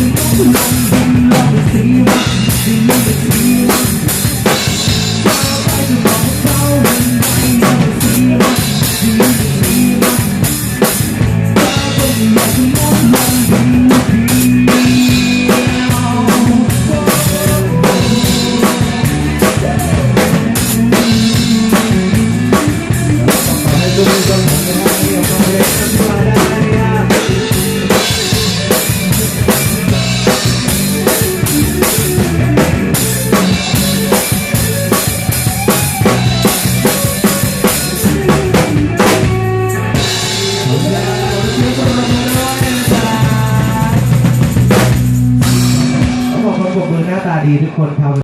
ร้องวันถึงวันถึงวันถึงวัน นาดีทุกคนครับ